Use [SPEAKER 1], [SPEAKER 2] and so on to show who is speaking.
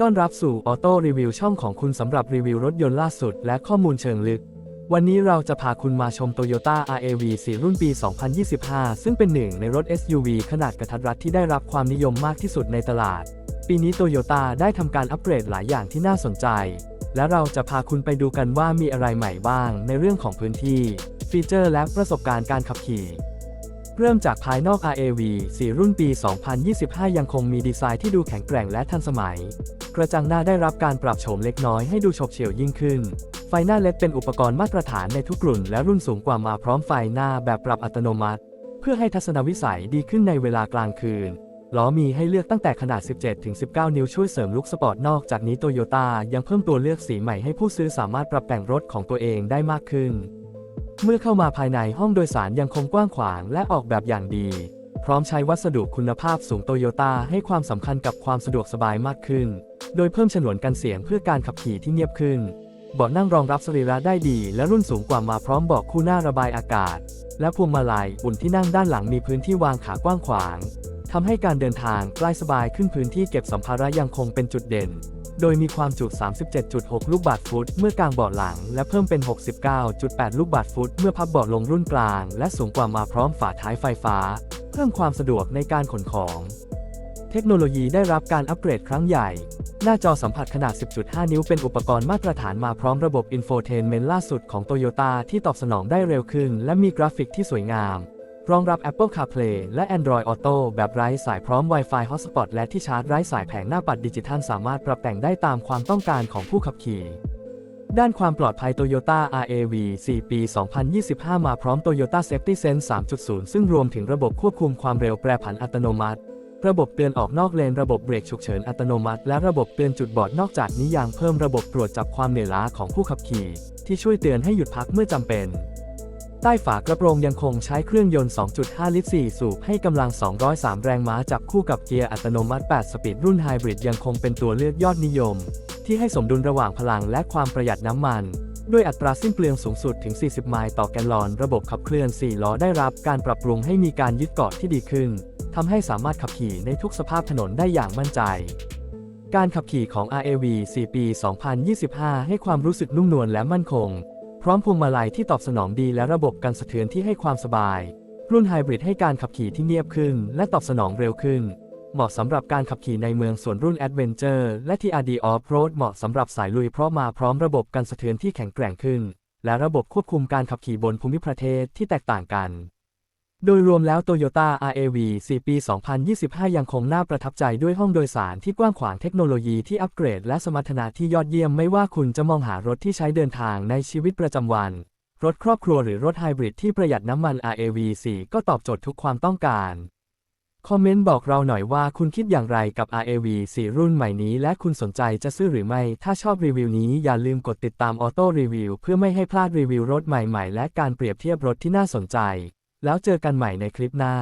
[SPEAKER 1] ต้อนรับสู่ออโต้รีวิวช่องของคุณสำหรับรีวิวรถยนต์ล่าสุด และข้อมูลเชิงลึก วันนี้เราจะพาคุณมาชม Toyota RAV 4 รุ่นปี 2025 ซึ่งเป็นหนึ่งในรถ SUV ขนาดกระทัดรัดที่ได้รับความนิยมมากที่สุดในตลาด ปีนี้ Toyota ได้ทำการอัปเกรดหลายอย่างที่น่าสนใจ และเราจะพาคุณไปดูกันว่ามีอะไรใหม่บ้าง ในเรื่องของพื้นที่ ฟีเจอร์และประสบการณ์การขับขี่เริ่มจากภายนอก RAV 4 รุ่นปี 2025 ยังคงมีดีไซน์ที่ดูแข็งแกร่งและทันสมัย กระจังหน้าได้รับการปรับโฉมเล็กน้อยให้ดูฉบเฉี่ยวยิ่งขึ้น ไฟหน้าเลดเป็นอุปกรณ์มาตรฐานในทุกรุ่นและรุ่นสูงกว่ามาพร้อมไฟหน้าแบบปรับอัตโนมัติ เพื่อให้ทัศนวิสัยดีขึ้นในเวลากลางคืนล้อมีให้เลือกตั้งแต่ขนาด 17-19 นิ้วช่วยเสริมลุคสปอร์ตนอกจากนี้โตโยต้ายังเพิ่มตัวเลือกสีใหม่ให้ผู้ซื้อสามารถปรับแต่งรถของตัวเองได้มากขึ้น เมื่อเข้ามาภายในห้องโดยสารยังคงกว้างขวางและออกแบบอย่างดี พร้อมใช้วัสดุคุณภาพสูงโตโยต้าให้ความสำคัญกับความสะดวกสบายมากขึ้น โดยเพิ่มฉนวนกันเสียงเพื่อการขับขี่ที่เงียบขึ้นเบาะนั่งรองรับสรีระได้ดี และรุ่นสูงกว่ามาพร้อมเบาะคู่หน้าระบายอากาศ และพวงมาลัยอุ่นที่นั่งด้านหลังมีพื้นที่วางขากว้างขวางทำให้การเดินทางใกล้สบายขึ้นพื้นที่เก็บสัมภาระยังคงเป็นจุดเด่น โดยมีความจุ 37.6 ลูกบาศก์ฟุต เมื่อกางเบาะหลัง และเพิ่มเป็น 69.8 ลูกบาศก์ฟุต เมื่อพับเบาะลงรุ่นกลาง และสูงกว่ามาพร้อมฝาท้ายไฟฟ้า เพิ่มความสะดวกในการขนของ เทคโนโลยีได้รับการอัปเกรดครั้งใหญ่ หน้าจอสัมผัสขนาด 10.5 นิ้วเป็นอุปกรณ์มาตรฐานมาพร้อมระบบอินโฟเทนเมนต์ล่าสุดของ Toyota ที่ตอบสนองได้เร็วขึ้น และมีกราฟิกที่สวยงาม รองรับ Apple CarPlay และ Android Auto แบบไร้สายพร้อม Wi-Fi Hotspot และที่ชาร์จไร้สายแผงหน้าปัดดิจิทัลสามารถปรับแต่งได้ตามความต้องการของผู้ขับขี่ ด้านความปลอดภัย Toyota RAV 4 ปี 2025 มาพร้อม Toyota Safety Sense 3.0 ซึ่งรวมถึงระบบควบคุมความเร็วแปรผันอัตโนมัติ ระบบเตือนออกนอกเลน ระบบเบรกฉุกเฉินอัตโนมัติ และระบบเตือนจุดบอดนอกจากนี้ยังเพิ่มระบบตรวจจับความเหนื่อยล้าของผู้ขับขี่ ที่ช่วยเตือนให้หยุดพักเมื่อจำเป็น ใต้ฝากระโปรงยังคงใช้เครื่องยนต์ 2.5 ลิตร 4 สูบให้กำลัง 203 แรงม้าจับคู่กับเกียร์อัตโนมัติ 8 สปีดรุ่นไฮบริดยังคงเป็นตัวเลือกยอดนิยม ที่ให้สมดุลระหว่างพลังและความประหยัดน้ำมัน ด้วยอัตราสิ้นเปลืองสูงสุดถึง 40 ไมล์ต่อแกลลอน ระบบขับเคลื่อน 4 ล้อได้รับการปรับปรุงให้มีการยึดเกาะที่ดีขึ้นทำให้สามารถขับขี่ในทุกสภาพถนนได้อย่างมั่นใจ การขับขี่ของ RAV 4 ปี 2025 ให้ความรู้สึกนุ่มนวลและมั่นคง พร้อมพวงมาลัยที่ตอบสนองดีและระบบกันสะเทือนที่ให้ความสบาย รุ่นไฮบริดให้การขับขี่ที่เงียบขึ้น และตอบสนองเร็วขึ้น เหมาะสำหรับการขับขี่ในเมืองส่วนรุ่น Adventure และ TRD Off-Road เหมาะสำหรับสายลุยเพราะมาพร้อมระบบกันสะเทือนที่แข็งแกร่งขึ้น และระบบควบคุมการขับขี่บนภูมิประเทศที่แตกต่างกัน โดยรวมแล้ว Toyota RAV 4 ปี 2025 ยังคงน่าประทับใจด้วยห้องโดยสารที่กว้างขวางเทคโนโลยีที่อัปเกรด และสมรรถนะที่ยอดเยี่ยมไม่ว่าคุณจะมองหารถที่ใช้เดินทางในชีวิตประจำวัน รถครอบครัวหรือรถไฮบริดที่ประหยัดน้ำมัน RAV 4ก็ตอบโจทย์ทุกความต้องการ คอมเมนต์บอกเราหน่อยว่าคุณคิดอย่างไรกับ RAV 4 รุ่นใหม่นี้ และคุณสนใจจะซื้อหรือไม่ ถ้าชอบรีวิวนี้อย่าลืมกดติดตามออโต้รีวิวเพื่อไม่ให้พลาดรีวิวรถใหม่ๆ และการเปรียบเทียบรถที่น่าสนใจ แล้วเจอกันใหม่ในคลิปหน้า